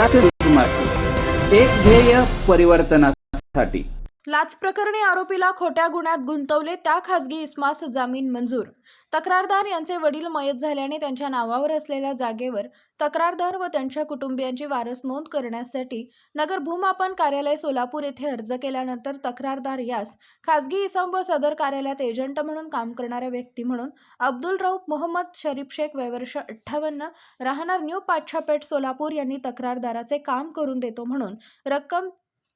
घरातील एक ध्येय परिवर्तनासाठी. लाच प्रकरणी आरोपीला खोट्या गुन्ह्यात गुंतवले त्या खासगी इस्मास जामीन मंजूर. तक्रारदार यांचे वडील मयत झाल्याने त्यांच्या नावावर असलेल्या जागेवर तक्रारदार व त्यांच्या कुटुंबियांची वारस नोंद करण्यासाठी नगर भूमापन कार्यालय सोलापूर येथे अर्ज केल्यानंतर तक्रारदार यास खासगी इसम व सदर कार्यालयात एजंट म्हणून काम करणाऱ्या व्यक्ती म्हणून अब्दुल रऊफ मोहम्मद शरीफ शेख वयवर्ष अठ्ठावन्न राहणार न्यू पाच्छापेठ सोलापूर यांनी तक्रारदाराचे काम करून देतो म्हणून रक्कम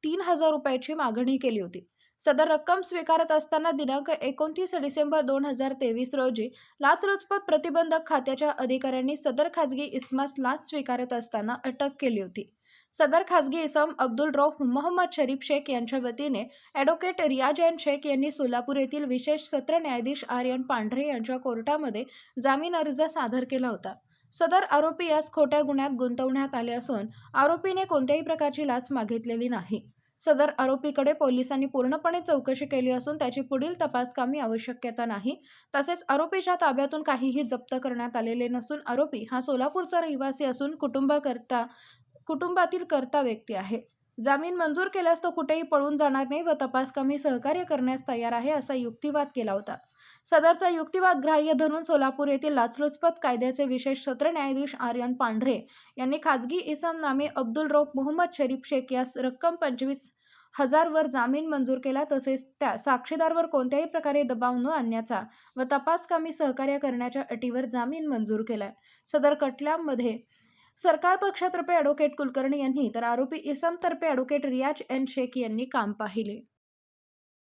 तीन हजार रुपयाची मागणी केली होती. सदर रक्कम स्वीकारत असताना दिनांक एकोणतीस डिसेंबर दोन हजार तेवीस रोजी लाचलुचपत प्रतिबंधक खात्याच्या अधिकाऱ्यांनी सदर खाजगी इस्मास लाच स्वीकारत असताना अटक केली होती. सदर खाजगी इसम अब्दुल रौफ मोहम्मद शरीफ शेख यांच्या वतीने ॲडव्होकेट रियाज शेख यांनी सोलापूर येथील विशेष सत्र न्यायाधीश आर्यन पांढरे यांच्या कोर्टामध्ये जामीन अर्ज सादर केला होता. सदर आरोपी यास खोट्या गुन्ह्यात गुंतवण्यात आले असून आरोपीने कोणत्याही प्रकारची लाच मागितलेली नाही. सदर आरोपीकडे पोलिसांनी पूर्णपणे चौकशी केली असून त्याची पुढील तपासकामी आवश्यकता नाही. तसेच आरोपीच्या ताब्यातून काहीही जप्त करण्यात आलेले नसून आरोपी हा सोलापूरचा रहिवासी असून कुटुंबकर्ता कुटुंबातील कर्ता व्यक्ती आहे. जामीन मंजूर केल्यास तो कुठेही पळून जाणार नाही व तपास कमी सहकार्य करण्यास तयार आहे असा युक्तिवाद केला होता. सदरचा युक्तिवाद ग्राह्य धरून सोलापूर येथील लाचलुचपत कायद्याचे विशेष सत्र न्यायाधीश आर्यन पांढरे यांनी खाजगी इसम नामे अब्दुल रौफ मोहम्मद शरीफ शेख यास रक्कम पंचवीस हजारवर जामीन मंजूर केला तसेच त्या साक्षीदारवर कोणत्याही प्रकारे दबाव न आणण्याचा व तपास कामी सहकार्य करण्याच्या अटीवर जामीन मंजूर केलाय. सदर खटल्यामध्ये सरकार पक्षातर्फे ॲडव्होकेट कुलकर्णी यांनी तर आरोपी इसमतर्फे ॲडव्होकेट रियाज एन शेख यांनी काम पाहिले.